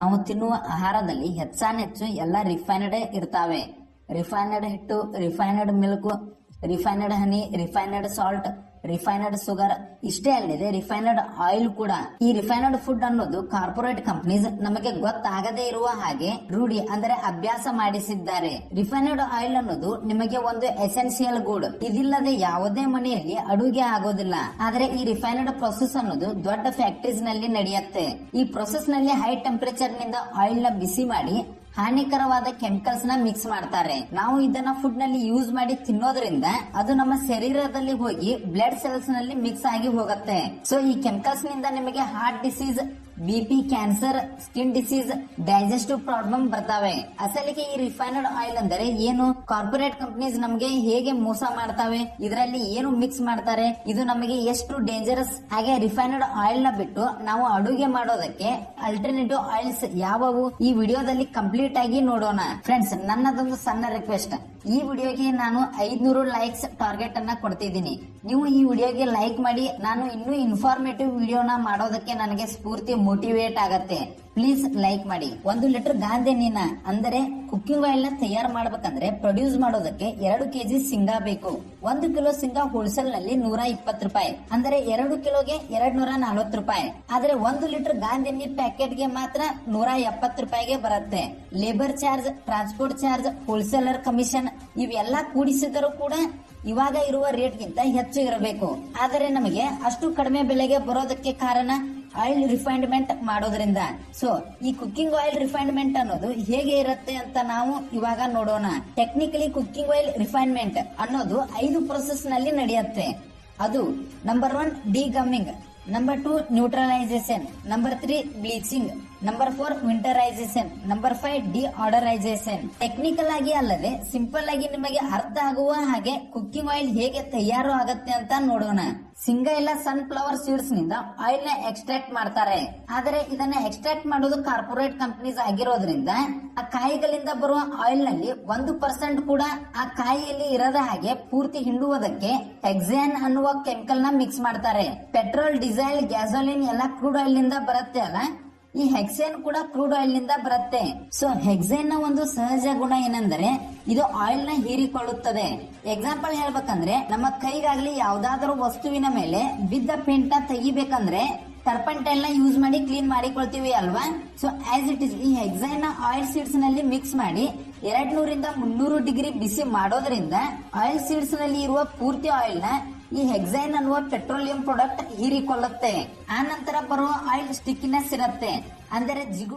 ನಾವು ತಿನ್ನುವ ಆಹಾರದಲ್ಲಿ ಹೆಚ್ಚಾನೆಚ್ಚು ಎಲ್ಲ ರಿಫೈನ್ಡ್ ಇರ್ತಾವೆ. ರಿಫೈನಡ್ ಹಿಟ್ಟು refined milk refined honey refined salt refined sugar ಇಷ್ಟೇ ಅಲ್ಲದೆ ರಿಫೈನಡ್ ಆಯಿಲ್ ಕೂಡ. ಈ ರಿಫೈನಡ್ ಫುಡ್ ಅನ್ನೋದು ಕಾರ್ಪೊರೇಟ್ ಕಂಪನೀಸ್ ನಮಗೆ ಗೊತ್ತಾಗದೇ ಇರುವ ಹಾಗೆ ರೂಢಿ ಅಂದರೆ ಅಭ್ಯಾಸ ಮಾಡಿಸಿದ್ದಾರೆ. ರಿಫೈನಡ್ ಆಯಿಲ್ ಅನ್ನೋದು ನಿಮಗೆ ಒಂದು ಎಸೆನ್ಸಿಯಲ್ ಗುಡ್ ಇದಿಲ್ಲದೆ ಯಾವುದೇ ಮನೆಯಲ್ಲಿ ಅಡುಗೆ ಆಗೋದಿಲ್ಲ. ಆದ್ರೆ ಈ ರಿಫೈನಡ್ ಪ್ರೊಸೆಸ್ ಅನ್ನೋದು ದೊಡ್ಡ ಫ್ಯಾಕ್ಟರೀಸ್ನಲ್ಲಿ ನಡೆಯುತ್ತೆ. ಈ ಪ್ರೊಸೆಸ್ನಲ್ಲಿ ಹೈ ಟೆಂಪರೇಚರ್ನಿಂದ ಆಯಿಲ್ನ ಬಿಸಿ ಮಾಡಿ ಹಾನಿಕರವಾದ ಕೆಮಿಕಲ್ಸ್ನ ಮಿಕ್ಸ್ ಮಾಡ್ತಾರೆ. ನಾವು ಇದನ್ನ ಫುಡ್ನಲ್ಲಿ ಯೂಸ್ ಮಾಡಿ ತಿನ್ನೋದ್ರಿಂದ ಅದು ನಮ್ಮ ಶರೀರದಲ್ಲಿ ಹೋಗಿ ಬ್ಲಡ್ ಸೆಲ್ಸ್ನಲ್ಲಿ ಮಿಕ್ಸ್ ಆಗಿ ಹೋಗುತ್ತೆ. ಸೊ ಈ ಕೆಮಿಕಲ್ಸ್ನಿಂದ ನಿಮಗೆ heart disease BP cancer skin disease digestive problem ಬರ್ತಾವೆ. ಅಸಲಿಗೆ ಈ ರಿಫೈನಡ್ ಆಯಿಲ್ ಅಂದರೆ ಏನು? ಕಾರ್ಪೊರೇಟ್ ಕಂಪನೀಸ್ ನಮಗೆ ಹೇಗೆ ಮೋಸ ಮಾಡ್ತಾವೆ? ಇದರಲ್ಲಿ ಏನು ಮಿಕ್ಸ್ ಮಾಡ್ತಾರೆ? ಇದು ನಮಗೆ ಎಷ್ಟು ಡೇಂಜರಸ್ ಹಾಗೆ ರಿಫೈನಡ್ ಆಯಿಲ್ನ ಬಿಟ್ಟು ನಾವು ಅಡುಗೆ ಮಾಡೋದಕ್ಕೆ ಅಲ್ಟರ್ನೇಟಿವ್ ಆಯಿಲ್ಸ್ ಯಾವಾವು? ಈ ವಿಡಿಯೋದಲ್ಲಿ ಕಂಪ್ಲೀಟ್ ಆಗಿ ನೋಡೋಣ. ಫ್ರೆಂಡ್ಸ್ ನನ್ನದೊಂದು ಸಣ್ಣ ರಿಕ್ವೆಸ್ಟ್ ಈ ವಿಡಿಯೋಗೆ ನಾನು ಐದ್ನೂರು ಲೈಕ್ಸ್ ಟಾರ್ಗೆಟ್ ಅನ್ನ ಕೊಡ್ತಿದ್ದೀನಿ. ನೀವು ಈ ವಿಡಿಯೋಗೆ ಲೈಕ್ ಮಾಡಿ, ನಾನು ಇನ್ನೂ ಇನ್ಫಾರ್ಮೇಟಿವ್ ವಿಡಿಯೋನ ಮಾಡೋದಕ್ಕೆ ನನಗೆ ಸ್ಫೂರ್ತಿ ಮೋಟಿವೇಟ್ ಆಗತ್ತೆ. ಪ್ಲೀಸ್ ಲೈಕ್ ಮಾಡಿ. ಒಂದು ಲೀಟರ್ ಗಾಂಧಿ ಎಣ್ಣೆನ ಅಂದರೆ ಕುಕ್ಕಿಂಗ್ ಆಯಿಲ್ನ ತಯಾರು ಮಾಡ್ಬೇಕಂದ್ರೆ ಪ್ರೊಡ್ಯೂಸ್ ಮಾಡೋದಕ್ಕೆ ಎರಡು ಕೆಜಿ ಸಿಂಗಾ ಬೇಕು. ಒಂದು ಕಿಲೋ ಸಿಂಗಾ ಹೋಲ್ಸೇಲ್ನಲ್ಲಿ ನೂರ ಇಪ್ಪತ್ತು ರೂಪಾಯಿ. ಅಂದರೆ ಎರಡು ಕಿಲೋಗೆ ಎರಡ್ ನೂರ ನಲ್ವತ್ತು ರೂಪಾಯಿ. ಆದ್ರೆ ಒಂದು ಲೀಟರ್ ಗಾಂಧಿ ಎಣ್ಣೆ ಪ್ಯಾಕೆಟ್ಗೆ ಮಾತ್ರ ನೂರ ಎಪ್ಪತ್ತು ರೂಪಾಯಿಗೆ ಬರುತ್ತೆ. Labour charge transport charge wholesaler commission ಇವೆಲ್ಲ ಕೂಡಿಸಿದರೂ ಕೂಡ ಇವಾಗ ಇರುವ ರೇಟ್ಗಿಂತ ಹೆಚ್ಚು ಇರಬೇಕು. ಆದರೆ ನಮಗೆ ಅಷ್ಟು ಕಡಿಮೆ ಬೆಲೆಗೆ ಬರೋದಕ್ಕೆ ಕಾರಣ ಆಯಿಲ್ ರಿಫೈನ್ಮೆಂಟ್ ಮಾಡೋದ್ರಿಂದ. ಸೊ ಈ ಕುಕ್ಕಿಂಗ್ ಆಯಿಲ್ ರಿಫೈನ್ಮೆಂಟ್ ಅನ್ನೋದು ಹೇಗೆ ಇರುತ್ತೆ ಅಂತ ನಾವು ಇವಾಗ ನೋಡೋಣ. ಟೆಕ್ನಿಕಲಿ ಕುಕ್ಕಿಂಗ್ ಆಯಿಲ್ ರಿಫೈನ್ಮೆಂಟ್ ಅನ್ನೋದು ಐದು ಪ್ರೊಸೆಸ್ನಲ್ಲಿ ನಡೆಯುತ್ತೆ. ಅದು number one degumming number two neutralisation number three bleaching number four winterisation number five deodorisation technical ಆಗಿ ಅಲ್ಲದೆ ಸಿಂಪಲ್ ಆಗಿ ನಿಮಗೆ ಅರ್ಥ ಆಗುವ ಹಾಗೆ ಕುಕ್ಕಿಂಗ್ ಆಯಿಲ್ ಹೇಗೆ ತಯಾರು ಆಗುತ್ತೆ ಅಂತ ನೋಡೋಣ. ಸಿಂಗ ಇಲ್ಲ ಸನ್ಫ್ಲವರ್ ಸೀಡ್ಸ್ನಿಂದ ಆಯಿಲ್ನ ಎಕ್ಸ್ಟ್ರಾಕ್ಟ್ ಮಾಡ್ತಾರೆ. ಆದರೆ ಇದನ್ನ ಎಕ್ಸ್ಟ್ರಾಕ್ಟ್ ಮಾಡೋದು ಕಾರ್ಪೊರೇಟ್ ಕಂಪನೀಸ್ ಆಗಿರೋದ್ರಿಂದ ಆ ಕಾಯಿಗಳಿಂದ ಬರುವ ಆಯಿಲ್ನಲ್ಲಿ ಒಂದು ಪರ್ಸೆಂಟ್ ಕೂಡ ಆ ಕಾಯಿಯಲ್ಲಿ ಇರದ ಹಾಗೆ ಪೂರ್ತಿ ಹಿಂಡುವುದಕ್ಕೆ ಎಕ್ಸಾನ್ ಅನ್ನುವ ಕೆಮಿಕಲ್ನ ಮಿಕ್ಸ್ ಮಾಡ್ತಾರೆ. ಪೆಟ್ರೋಲ್ ಡೀಸೆಲ್ ಗ್ಯಾಸೋಲಿನ್ ಎಲ್ಲ ಕ್ರೂಡ್ ಆಯಿಲ್ನಿಂದ ಬರುತ್ತೆ ಅಲ್ಲ? ಈ ಹೆಕ್ಸೇನ್ ಕೂಡ ಕ್ರೂಡ್ ಆಯಿಲ್ನಿಂದ ಬರುತ್ತೆ. ಸೊ ಹೆಕ್ಸೇನ್ನ ಒಂದು ಸಹಜ ಗುಣ ಏನಂದ್ರೆ, ಇದು ಆಯಿಲ್ನ ಹೀರಿಕೊಳ್ಳುತ್ತದೆ. ಎಕ್ಸಾಂಪಲ್ ಹೇಳ್ಬೇಕಂದ್ರೆ, ನಮ್ಮ ಕೈಗಾಗ್ಲಿ ಯಾವ್ದಾದ್ರು ವಸ್ತುವಿನ ಮೇಲೆ ಬಿದ್ದ ಪೇಂಟ್ನ ತೆಗಿಬೇಕಂದ್ರೆ ಟರ್ಪಂಟೈಲ್ನ ಯೂಸ್ ಮಾಡಿ ಕ್ಲೀನ್ ಮಾಡಿಕೊಳ್ತೀವಿ ಅಲ್ವಾ? ಸೊ ಆಸ್ ಇಟ್ ಇಸ್ ಈ ಹೆಕ್ಸೈನ್ನ ಆಯಿಲ್ ಸೀಡ್ಸ್ನಲ್ಲಿ ಮಿಕ್ಸ್ ಮಾಡಿ ಎರಡ್ ನೂರಿಂದ ಮುನ್ನೂರು ಡಿಗ್ರಿ ಬಿಸಿ ಮಾಡೋದ್ರಿಂದ ಆಯಿಲ್ ಸೀಡ್ಸ್ನಲ್ಲಿ ಇರುವ ಪೂರ್ತಿ ಆಯಿಲ್ನ ಈ ಹೆಕ್ಸೈನ್ ಅನ್ನುವ ಪೆಟ್ರೋಲಿಯಂ ಪ್ರಾಡಕ್ಟ್ ಹೀರಿಕೊಳ್ಳುತ್ತೆ. ಆ ನಂತರ ಬರುವ ಆಯಿಲ್ ಸ್ಟಿಕ್ಕಿನೆಸ್ ಇರುತ್ತೆ. ಅಂದರೆ ಜಿಗು